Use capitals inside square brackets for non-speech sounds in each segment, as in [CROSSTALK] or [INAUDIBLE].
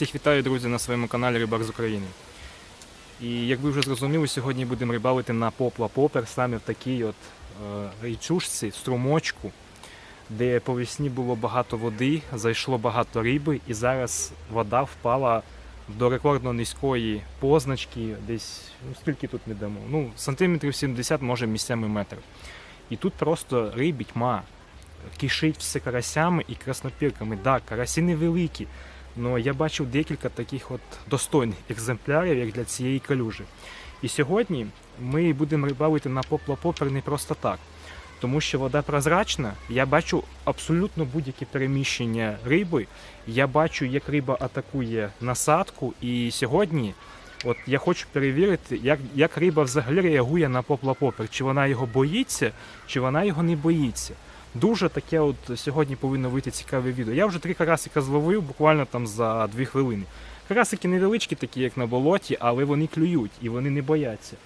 Всіх вітаю, друзі, на своєму каналі Рибак з України. І як ви вже зрозуміли, сьогодні будемо рибалити на попла попер саме в такій от е, річушці, струмочку, де по весні було багато води, зайшло багато риби, і зараз вода впала до рекордно низької позначки, десь, ну скільки тут не дамо? Ну, сантиметрів 70, може місцями метр. І тут просто риби тьма. Кишить все карасями і краснопірками. Так, карасі невеликі, але я бачив декілька таких от достойних екземплярів, як для цієї калюжі. І сьогодні ми будемо рибалити на попла-попер не просто так. Тому що вода прозрачна, я бачу абсолютно будь-які переміщення риби. Я бачу, як риба атакує насадку. І сьогодні от я хочу перевірити, як, як риба взагалі реагує на попла-попер. Чи вона його боїться, чи вона його не боїться. Дуже таке от сьогодні повинно вийти цікаве відео. Я вже три карасика зловив буквально там за дві хвилини. Карасики невеличкі, такі як на болоті, але вони клюють і вони не бояться.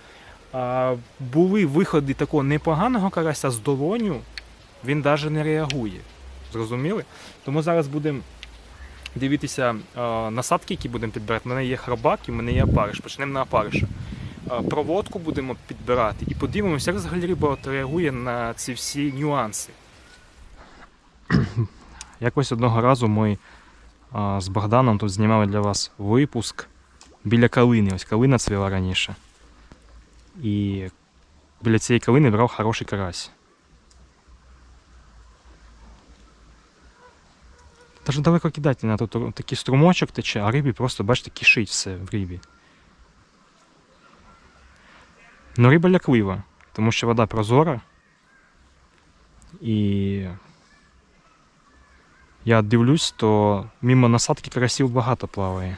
А, були виходи такого непоганого карася з долоню, він навіть не реагує. Зрозуміли? Тому зараз будемо дивитися а, насадки, які будемо підбирати. У мене є хробак і в мене є опариш. Почнемо на опариша. Проводку будемо підбирати і подивимося, як взагалі риба реагує на ці всі нюанси. Якось одного разу ми з Богданом тут знімали для вас випуск біля калини. Ось калина цвіла раніше. І біля цієї калини брав хороший карась. Даже далеко кидати треба. Тут такий струмочок тече, а рибі просто, бачите, кишить все в рибі. Ну, риба ляклива, тому що вода прозора. І я дивлюсь, то мимо насадки карасів багато плаває.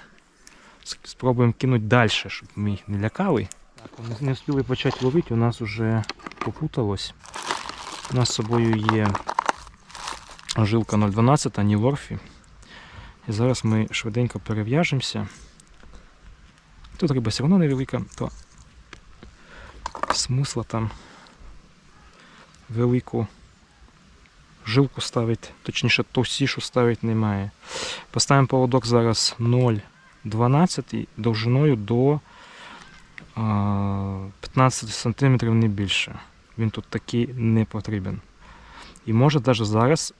Спробуємо кинути далі, щоб ми не лякали. Так, не встигли почати ловити, у нас вже попуталось. У нас з собою є жилка 012 Ні Ворфі. І зараз ми швиденько перев'яжемося. Тут риба все одно невелика, то смисла там велику жилку ставити, точніше товстішу ставити немає. Поставимо поводок зараз 0,12 довжиною до 15 см не більше. Він тут такий не потрібен. І може навіть зараз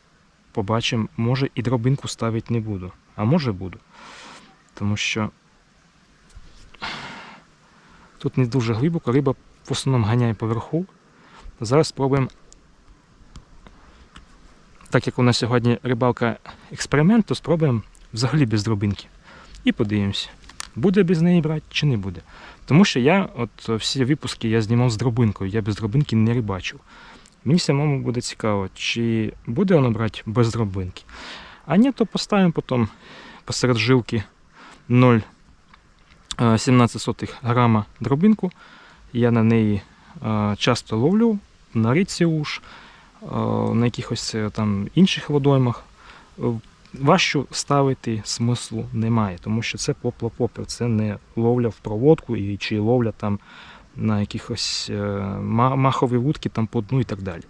побачимо, може і дробинку ставити не буду. А може буду. Тому що тут не дуже глибоко, риба в основному ганяє поверху. Зараз спробуємо так як у нас сьогодні рибалка експеримент, то спробуємо взагалі без дробинки. І подивимося, буде без неї брати чи не буде. Тому що я, от всі випуски я знімав з дробинкою, я без дробинки не рибачив. Мені самому буде цікаво, чи буде воно брати без дробинки. А ні, то поставимо потім посеред жилки 0,17 грама дробинку. Я на неї е, часто ловлю на річці уж е, на якихось е, там інших водоймах. Важче Важчу ставити смислу немає, тому що це попло-попер, це не ловля в проводку і чи ловля там на якихось е, махові вудки там по дну і так далі.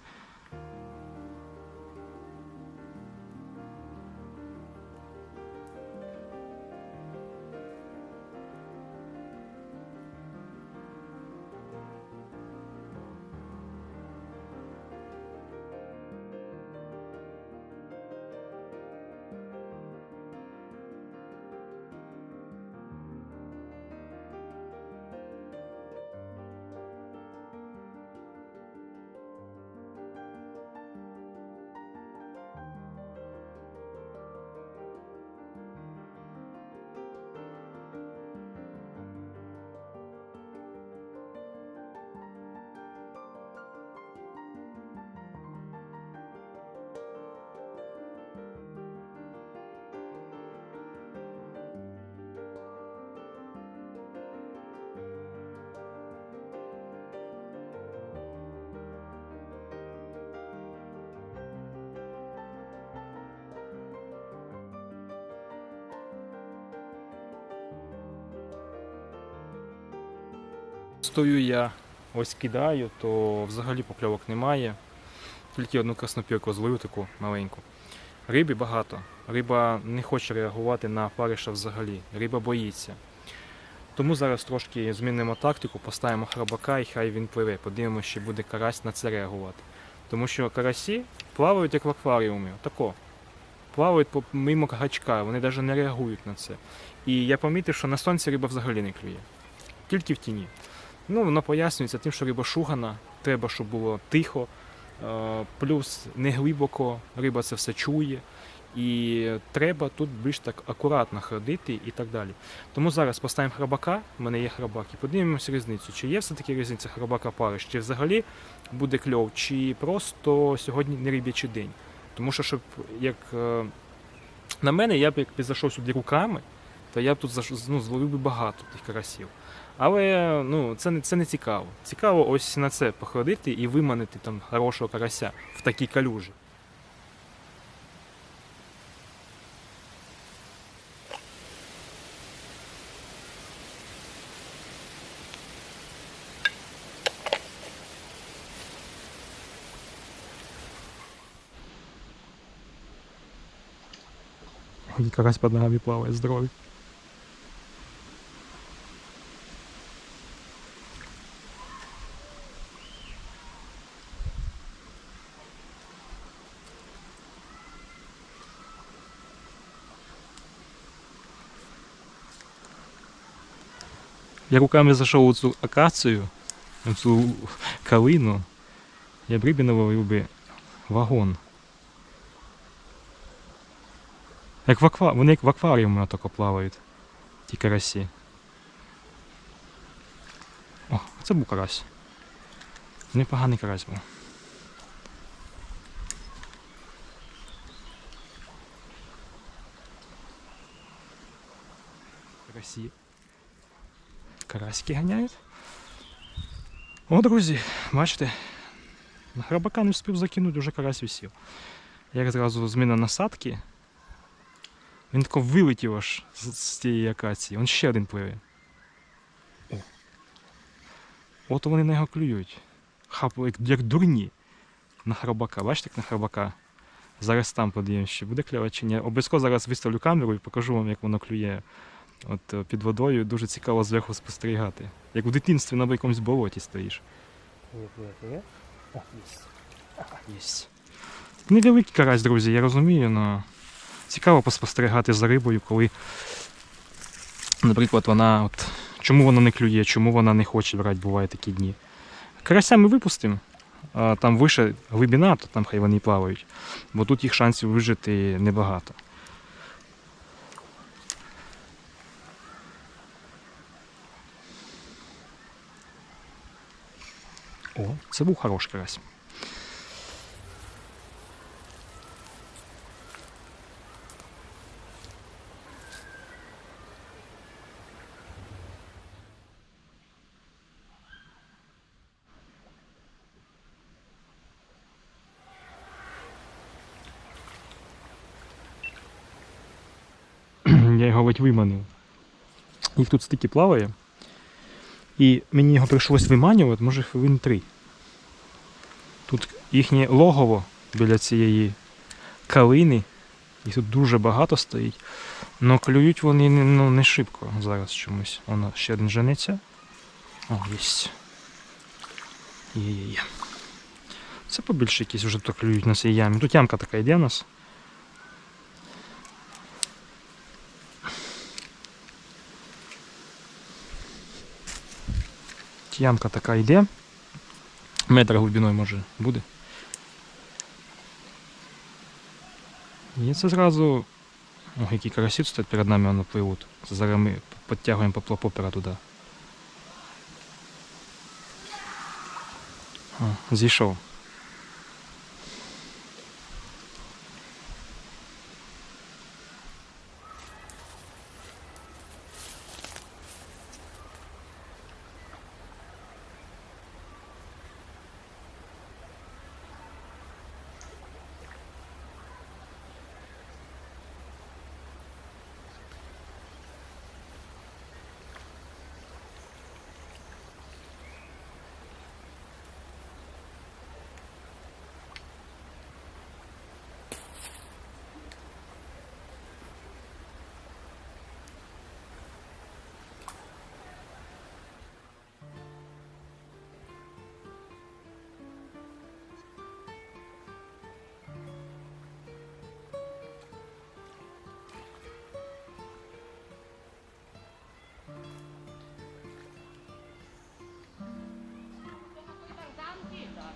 Стою я ось кидаю, то взагалі покльовок немає. Тільки одну краснопірку зловив таку маленьку. Риби багато. Риба не хоче реагувати на париша взагалі. Риба боїться. Тому зараз трошки змінимо тактику, поставимо храбака і хай він пливе. Подивимося, чи буде карась на це реагувати. Тому що карасі плавають як в акваріумі. Отако. Плавають мимо гачка, вони навіть не реагують на це. І я помітив, що на сонці риба взагалі не клює. Тільки в тіні. Ну, воно пояснюється тим, що риба шугана, треба, щоб було тихо, е, плюс не глибоко, риба це все чує. І треба тут більш так акуратно ходити і так далі. Тому зараз поставимо храбака, в мене є храбак, і подивимося різницю. Чи є все-таки різниця храбака париш, чи взагалі буде кльов, чи просто сьогодні не риб'ячий день. Тому що, щоб як е, на мене, я б як зайшов сюди руками, то я б тут ну, зловив би багато тих карасів. Але ну, це, не- це не цікаво. Цікаво ось на це походити і виманити там хорошого карася в такій калюжі. Карась під ногами плаває здоровий. Я руками зайшов у цю акацію, у цю калину, я б рибі наловив би вагон. Як в аква... Вони як в акваріумі отако плавають. Ті карасі. О, це був карась. Непоганий карась був. Карасі. Карасики ганяють. О, друзі, бачите, на храбака не встиг закинути, вже карась висів. Як зразу зміна насадки. Він тако вилетів аж з, з тієї акації. Он ще один пливе. О. От вони на його клюють. Хапали, як, як дурні. На храбака. Бачите, як на храбака? Зараз там подивимось, чи буде клювати чи ні. Обов'язково зараз виставлю камеру і покажу вам, як воно клює. От е, під водою дуже цікаво зверху спостерігати. Як у дитинстві на якомусь болоті стоїш. Невеликий карась, друзі, я розумію, але цікаво поспостерігати за рибою, коли, наприклад, вона. От, чому вона не клює, чому вона не хоче брати, бувають такі дні. Карася ми випустимо, там вище глибина, то там хай вони плавають, бо тут їх шансів вижити небагато. О, це був хороший карась. [CLEARS THROAT] Я його ледь виманив. Їх тут стільки плаває. І мені його прийшлось виманювати, може хвилин три. Тут їхнє логово біля цієї калини. Їх тут дуже багато стоїть. Но клюють вони ну, не шибко зараз чомусь. Воно ще один женеться. О, єсть. Є, є, є. Це побільше якісь вже тут клюють на цій ямі. Тут ямка така йде у нас. Ямка така йде. Метр глибиною може буде. І це зразу. Ох, які карасі стоять перед нами воно пливуть. Це Зараз ми підтягуємо поплапопера туди. О, зійшов.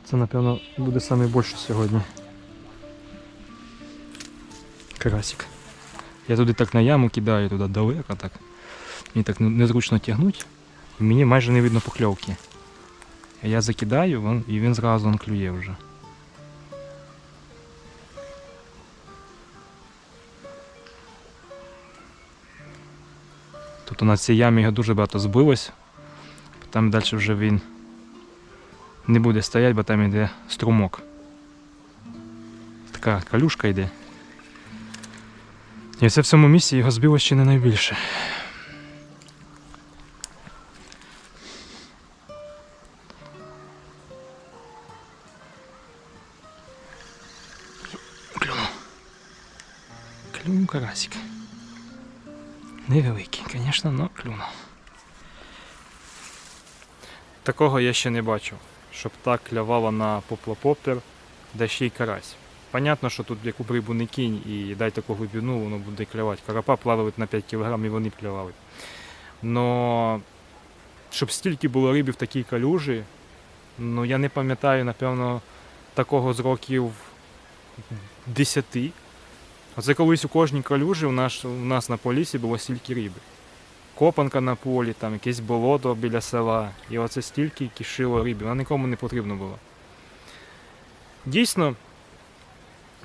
Це, напевно, буде найбільше сьогодні. Карасик. Я туди так на яму кидаю, туди далеко так. Мені так незручно тягнути. І мені майже не видно покльовки. Я закидаю, і він зразу он клює вже. Тут у нас цій ямі його дуже багато збилось. Там далі вже він не буде стояти, бо там йде струмок. Така калюшка йде. І це в цьому місці його збило ще не найбільше. Клюнув. Карасик. Невеликий, звісно, але клюнув. Такого я ще не бачив, щоб так клявала на поплапопер, де ще й карась. Понятно, що тут яку рибу не кинь і дай таку глибину, воно буде клявати. Карапа плавають на 5 кг і вони клявали. Но щоб стільки було риби в такій калюжі, ну я не пам'ятаю, напевно, такого з років 10. Оце колись у кожній калюжі у нас, у нас на полісі було стільки риби. Копанка на полі, там якесь болото біля села. І оце стільки кишило риби. Вона нікому не потрібно було. Дійсно,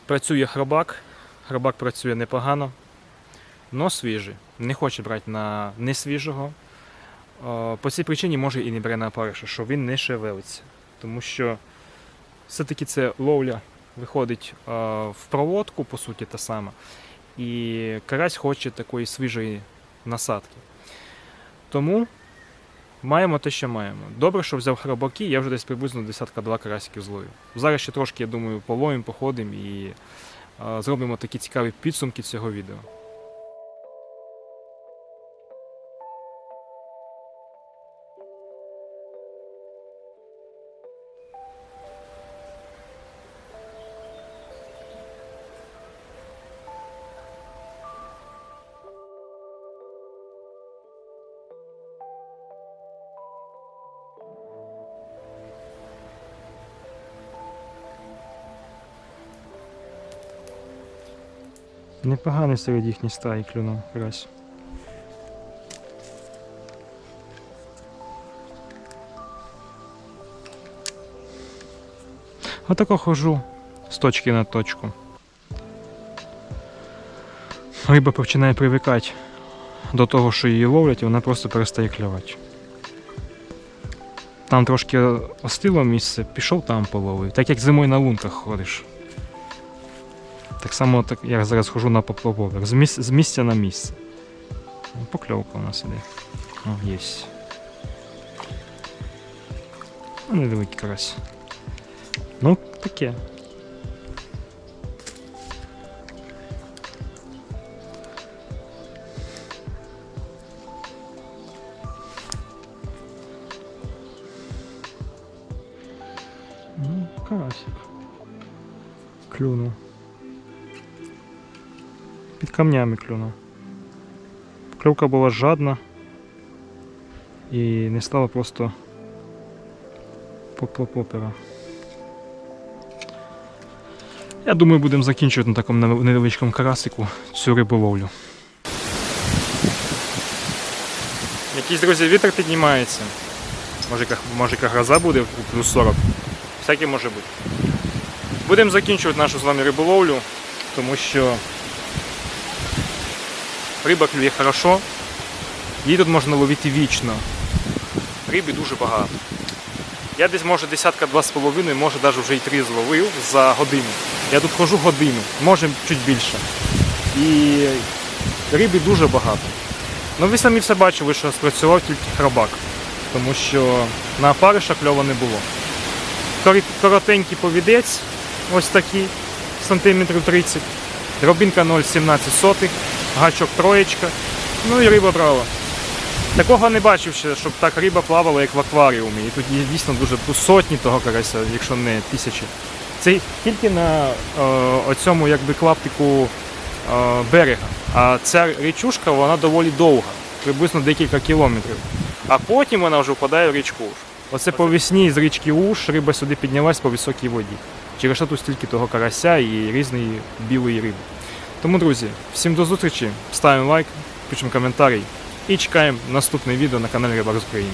працює храбак. Храбак працює непогано, но свіжий. Не хоче брати на несвіжого. Е, По цій причині може і не бере на опариша, що він не шевелиться. Тому що все-таки це ловля виходить е, в проводку, по суті, та сама. І карась хоче такої свіжої насадки. Тому маємо те, що маємо. Добре, що взяв храбаки, я вже десь приблизно десятка два карасиків зловив. Зараз ще трошки, я думаю, половимо, походимо і зробимо такі цікаві підсумки цього відео. Непоганий серед їхніх стаї клюнув карась. Отако хожу з точки на точку. Риба починає привикати до того, що її ловлять, і вона просто перестає клювати. Там трошки остило місце, пішов там половив. Так як зимою на лунках ходиш. Так само, так, я зараз хожу на поплавок. З, місця, з місця на місце. Ну, Покльовка у нас іде. О, є. Ну, невеликий карась. Ну, таке. Ну, карасик. Клюнув. Камнями клюнув. Кльовка була жадна і не стала просто попера. Я думаю, будемо закінчувати на такому нев- невеличкому карасику цю риболовлю. Якийсь, друзі, вітер піднімається. Може, може яка гроза буде плюс 40. Всяке може бути. Будемо закінчувати нашу з вами риболовлю, тому що риба клює хорошо. Її тут можна ловити вічно. Риби дуже багато. Я десь може десятка два з половиною, може навіть вже і три зловив за годину. Я тут хожу годину, може чуть більше. І риби дуже багато. Ну ви самі все бачили, що спрацював тільки храбак, тому що на опариша кльова не було. Коротенький повідець, ось такий, сантиметрів 30, дробінка 0,17, гачок троєчка, ну і риба брала. Такого не бачив ще, щоб так риба плавала, як в акваріумі. І тут дійсно дуже сотні того карася, якщо не тисячі. Це тільки на е, оцьому якби клаптику е, берега. А ця річушка вона доволі довга, приблизно декілька кілометрів. А потім вона вже впадає в річку. Оце по весні з річки Уш риба сюди піднялась по високій воді. Через що тут стільки того карася і різної білої риби. Тому, друзі, всім до зустрічі, ставимо лайк, пишемо коментарі і чекаємо наступне відео на каналі Рибак з України.